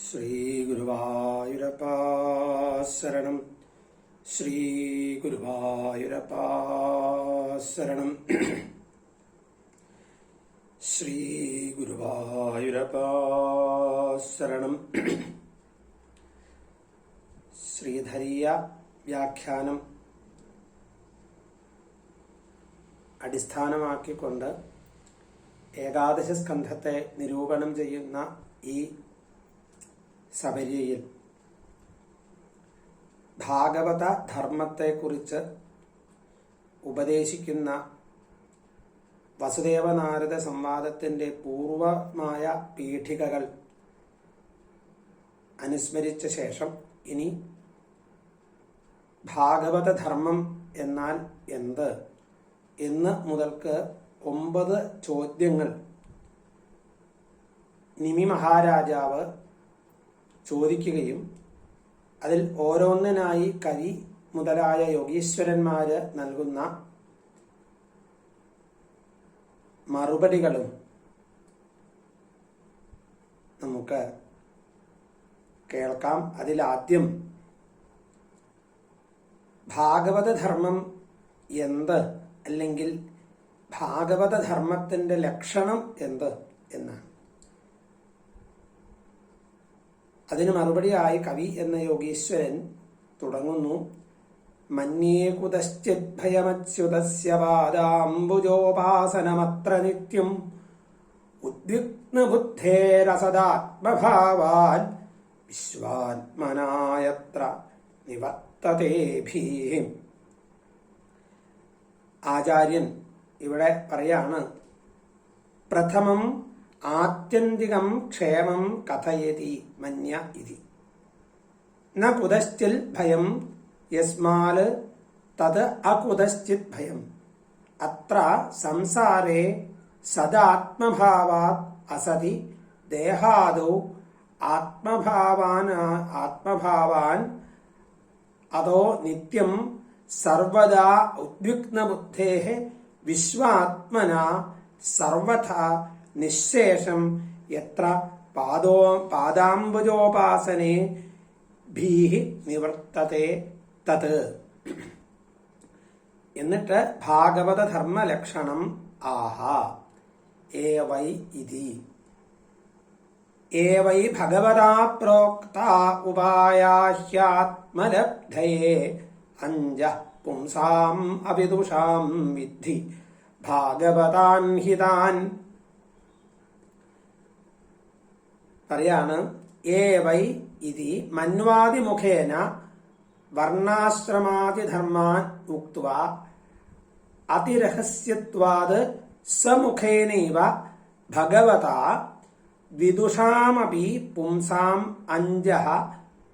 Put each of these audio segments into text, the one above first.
ശ്രീഗുരുവായൂരപ്പ ശരണം ശ്രീഗുരുവായൂരപ്പ ശരണം ശരണം ശ്രീധരീയ വ്യാഖ്യാനം അടിസ്ഥാനമാക്കിക്കൊണ്ട് ഏകാദശ സ്കന്ധത്തെ നിരൂപണം ചെയ്യുന്ന ഈ സബരിയിൽ ഭാഗവത ധർമ്മത്തെക്കുറിച്ച് ഉപദേശിക്കുന്ന വസുദേവനാരദ സംവാദത്തിന്റെ പൂർവമായ പീഠികകൾ അനുസ്മരിച്ച ശേഷം ഇനി ഭാഗവത ധർമ്മം എന്നാൽ എന്ത്? എന്ന് മുതൽക്ക് ഒമ്പത് ചോദ്യങ്ങൾ. നിമി മഹാരാജാവ് ചോദിക്കുകയും അതിൽ ഓരോന്നിനായി കരി മുതലായ യോഗീശ്വരന്മാര് നൽകുന്ന മറുപടികളും നമുക്ക് കേൾക്കാം. അതിലാദ്യം ഭാഗവതധർമ്മം എന്ത് അല്ലെങ്കിൽ ഭാഗവത ധർമ്മത്തിന്റെ ലക്ഷണം എന്ത് എന്നാണ്. അതിന് മറുപടിയായി കവി എന്ന യോഗീശ്വരൻ തുടങ്ങുന്നു. മന്യേ കുതശ്ചിദ്ഭയമച്യുതസ്യ പാദാംബുജോപാസനമത്ര നിത്യം. ഉദ്വിഗ്നബുദ്ധേരസദാത്മഭാവാൻ വിശ്വാത്മനായത്ര നിവർത്തതേഭീ ആചാര്യൻ ഇവിടെ പറയാണ് പ്രഥമം ആത്യന്തികം ക്ഷേമം കഥയതി മന്യ ഇതി. ന കുതശ്ചിൽ ഭയം യസ്മാൽ തത് അകുതശ്ചിത് ഭയം. അത്ര സംസാരേ സദാത്മഭാവാത് അസതി ദേഹാദോ ആത്മഭാവാൻ ആത്മഭാവാൻ അതോ നിത്യം സർവദാ ഉദ്വിഗ്നബുദ്ധേ വിശ്വാത്മന സർവഥ നിശേഷം എത്ര പാദോ പാദാംബുജോപാസനെ ഭീഹി നിവർത്തത്തെ തത്. എന്നിട്ട് ഭാഗവത ധർമ്മലക്ഷണം ആഹ. ഏവൈ ഇതി. ഏവൈ ഭഗവതാ പ്രോക്ത ഉപായാഹ്യാത്മലബ്ധയേ അഞ്ച പുംസാം അവിദുഷാം വിദ്ധി. ഭാഗവതാൻ ഹിതാൻ പറയാണ് ഏ വൈ ഇതി മന്വാദിമുഖേന വർണാശ്രമാതിധർമാൻ ഉക്വ അതിരഹസ്യത്വാത് സമുഖേനൈവ ഭഗവത. വിദുഷാമപി പുംസാം അഞ്ജ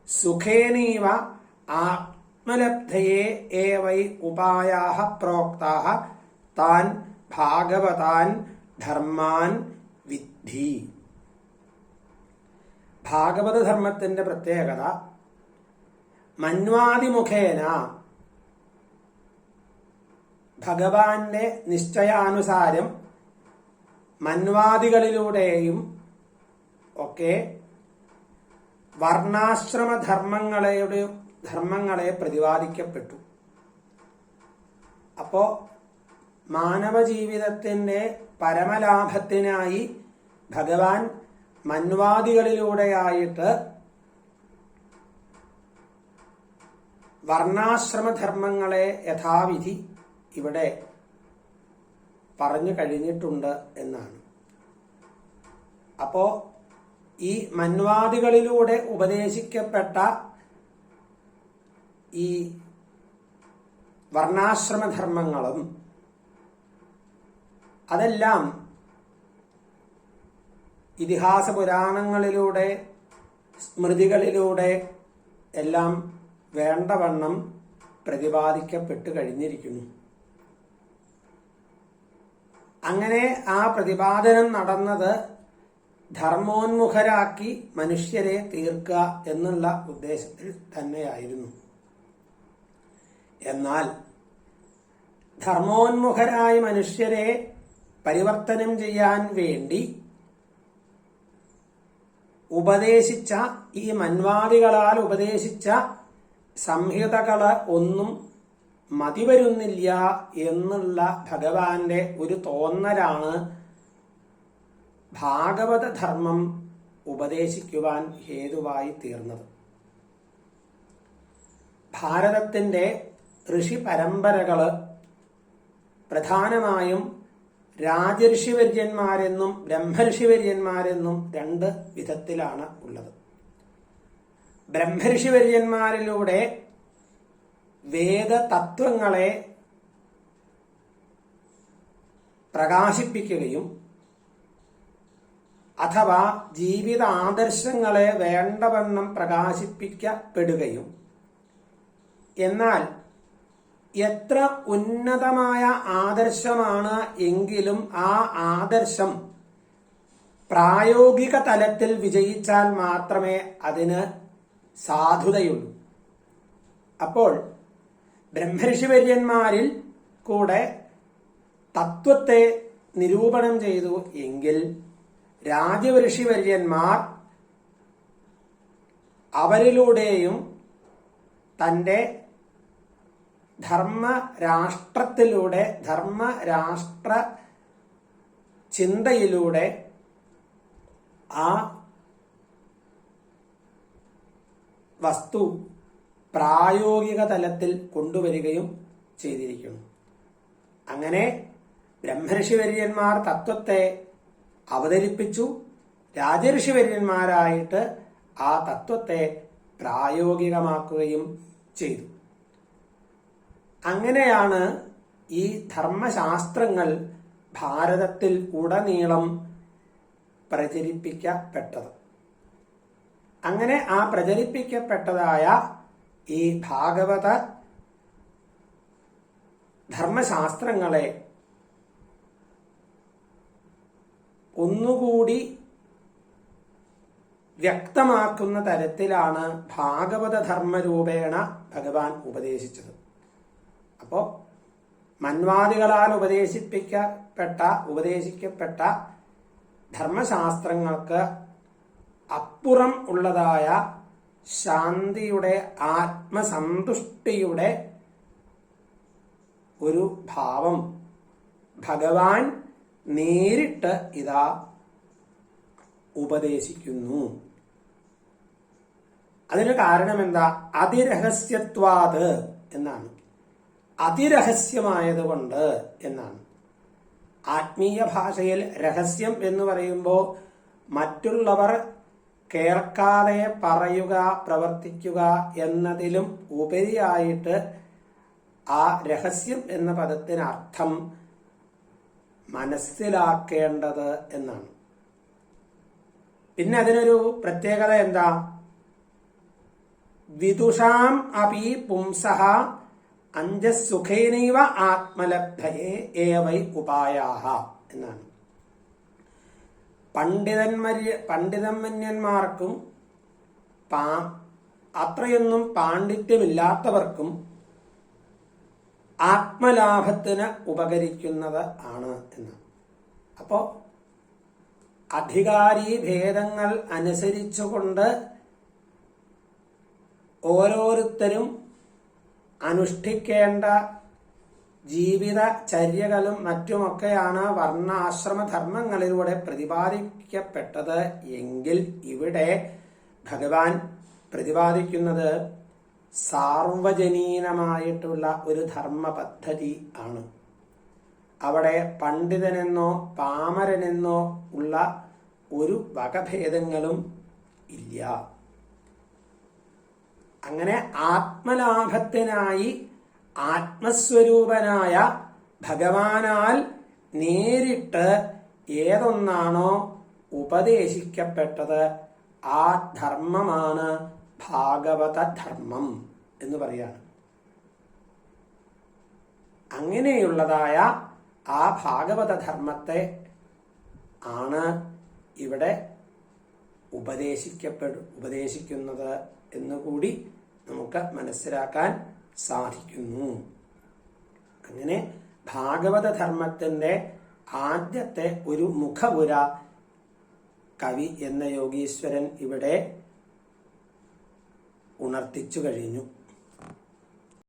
സുഖേനൈവ ആത്മലബ്ധയെ ഏ വൈ ഉപായാः പ്രോക്താः താൻ ഭാഗവതാൻ ധർമാൻ വിദ്ധി. ഭാഗവത ധർമ്മത്തിന്റെ പ്രത്യേകത മന്വാദിമുഖേന ഭഗവാന്റെ നിശ്ചയാനുസാരം മന്വാദികളിലൂടെയും ഒക്കെ വർണാശ്രമധർമ്മങ്ങളുടെ ധർമ്മങ്ങളെ പ്രതിപാദിക്കപ്പെട്ടു. അപ്പോ മാനവ ജീവിതത്തിന്റെ പരമലാഭത്തിനായി ഭഗവാൻ മന്വാദികളിലൂടെയായിട്ട് വർണാശ്രമധർമ്മങ്ങളെ യഥാവിധി ഇവിടെ പറഞ്ഞു കഴിഞ്ഞിട്ടുണ്ട് എന്നാണ്. അപ്പോ ഈ മന്വാദികളിലൂടെ ഉപദേശിക്കപ്പെട്ട ഈ വർണാശ്രമധർമ്മങ്ങളും അതെല്ലാം ഇതിഹാസ പുരാണങ്ങളിലൂടെ സ്മൃതികളിലൂടെ എല്ലാം വേണ്ടവണ്ണം പ്രതിപാദിക്കപ്പെട്ടു കഴിഞ്ഞിരിക്കുന്നു. അങ്ങനെ ആ പ്രതിപാദനം നടന്നത് ധർമ്മോന്മുഖരാക്കി മനുഷ്യരെ തീർക്കുക എന്നുള്ള ഉദ്ദേശത്തിൽ തന്നെയായിരുന്നു. എന്നാൽ ധർമ്മോന്മുഖരായ മനുഷ്യരെ പരിവർത്തനം ചെയ്യാൻ വേണ്ടി ഉപദേശിച്ച ഈ മൻവാദികളാൽ ഉപദേശിച്ച സംഹിതകൾ ഒന്നും മതിവരുന്നില്ല എന്നുള്ള ഭഗവാന്റെ ഒരു തോന്നലാണ് ഭാഗവത ധർമ്മം ഉപദേശിക്കുവാൻ ഹേതുവായി തീർന്നത്. ഭാരതത്തിന്റെ ഋഷി പരമ്പരകൾ പ്രധാനമായും രാജഋഷിവര്യന്മാരെന്നും ബ്രഹ്മഋഷിവര്യന്മാരെന്നും രണ്ട് വിധത്തിലാണ് ഉള്ളത്. ബ്രഹ്മഋഷിവര്യന്മാരിലൂടെ വേദതത്വങ്ങളെ പ്രകാശിപ്പിക്കുകയും അഥവാ ജീവിത ആദർശങ്ങളെ വേണ്ടവണ്ണം പ്രകാശിപ്പിക്കപ്പെടുകയും. എന്നാൽ എത്ര ഉന്നതമായ ആദർശമാണ് എങ്കിലും ആ ആദർശം പ്രായോഗിക തലത്തിൽ വിജയിച്ചാൽ മാത്രമേ അതിന് സാധുതയുള്ളൂ. അപ്പോൾ ബ്രഹ്മഋഷിവര്യന്മാരിൽ കൂടെ തത്വത്തെ നിരൂപണം ചെയ്തു എങ്കിൽ രാജഋഷിവര്യന്മാർ അവരിലൂടെയും തന്റെ ധർമ്മ രാഷ്ട്ര ചിന്തയിലൂടെ ആ വസ്തു പ്രായോഗിക തലത്തിൽ കൊണ്ടുവരികയും ചെയ്തിരിക്കുന്നു. അങ്ങനെ ബ്രഹ്മഋഷിവര്യന്മാർ തത്വത്തെ അവതരിപ്പിച്ചു. രാജഋഷിവര്യന്മാരായിട്ട് ആ തത്വത്തെ പ്രായോഗികമാക്കുകയും ചെയ്തു. അങ്ങനെയാണ് ഈ ധർമ്മശാസ്ത്രങ്ങൾ ഭാരതത്തിൽ ഉടനീളം പ്രചരിപ്പിക്കപ്പെട്ടത്. അങ്ങനെ ആ പ്രചരിപ്പിക്കപ്പെട്ടതായ ഈ ഭാഗവത ധർമ്മശാസ്ത്രങ്ങളെ ഒന്നുകൂടി വ്യക്തമാക്കുന്ന തരത്തിലാണ് ഭാഗവത ധർമ്മരൂപേണ ഭഗവാൻ ഉപദേശിച്ചത്. അപ്പോ മന്വാദികളാൽ ഉപദേശിപ്പിക്കപ്പെട്ട ഉപദേശിക്കപ്പെട്ട ധർമ്മശാസ്ത്രങ്ങൾക്ക് അപ്പുറം ഉള്ളതായ ശാന്തിയുടെ ആത്മസന്തുഷ്ടിയുടെ ഒരു ഭാവം ഭഗവാൻ നേരിട്ട് ഇതാ ഉപദേശിക്കുന്നു. അതിന് കാരണം എന്താ അതിരഹസ്യത്വാത് എന്നാണ്. അതിരഹസ്യമായതുകൊണ്ട് എന്നാണ്. ആത്മീയ ഭാഷയിൽ രഹസ്യം എന്ന് പറയുമ്പോൾ മറ്റുള്ളവർ കേൾക്കാതെ പറയുക പ്രവർത്തിക്കുക എന്നതിലും ഉപരിയായിട്ട് ആ രഹസ്യം എന്ന പദത്തിന് അർത്ഥം മനസ്സിലാക്കേണ്ടത് എന്നാണ്. പിന്നെ അതിനൊരു പ്രത്യേകത എന്താ? വിദുഷാം അപി പുംസഹ അഞ്ചസുഖേനൈവ ആത്മലബ്ധയെ ഏവൈ ഉപായാഹ എന്നാണ്. പണ്ഡിതന്മര്യ പണ്ഡിതമന്യന്മാർക്കും പാ അത്രയൊന്നും പാണ്ഡിത്യമില്ലാത്തവർക്കും ആത്മലാഭത്തിന് ഉപകരിക്കുന്നത് ആണ് എന്ന്. അപ്പോ അധികാരി ഭേദങ്ങൾ അനുസരിച്ചുകൊണ്ട് ഓരോരുത്തരും അനുഷ്ഠിക്കേണ്ട ജീവിത ചര്യകളും മറ്റുമൊക്കെയാണ് വർണാശ്രമധർമ്മങ്ങളിലൂടെ പ്രതിപാദിക്കപ്പെട്ടത്. എങ്കിൽ ഇവിടെ ഭഗവാൻ പ്രതിപാദിക്കുന്നത് സാർവജനീനമായിട്ടുള്ള ഒരു ധർമ്മ പദ്ധതി ആണ്. അവിടെ പണ്ഡിതനെന്നോ പാമരനെന്നോ ഉള്ള ഒരു വകഭേദങ്ങളും ഇല്ല. അങ്ങനെ ആത്മലാഭത്തിനായി ആത്മസ്വരൂപനായ ഭഗവാനാൽ നേരിട്ട് ഏതൊന്നാണോ ഉപദേശിക്കപ്പെട്ടത് ആ ധർമ്മമാണ് ഭാഗവത ധർമ്മം എന്ന് പറയാണ്. അങ്ങനെയുള്ളതായ ആ ഭാഗവത ധർമ്മത്തെ ആണ് ഇവിടെ ഉപദേശിക്കപ്പെടു ഉപദേശിക്കുന്നത് എന്നുകൂടി നമുക്ക് മനസ്സിലാക്കാൻ സാധിക്കുന്നു. അങ്ങനെ ഭാഗവത ധർമ്മത്തിന്റെ ആദ്യത്തെ ഒരു മുഖപുര കവി എന്ന യോഗീശ്വരൻ ഇവിടെ ഉണർത്തിച്ചു കഴിഞ്ഞു.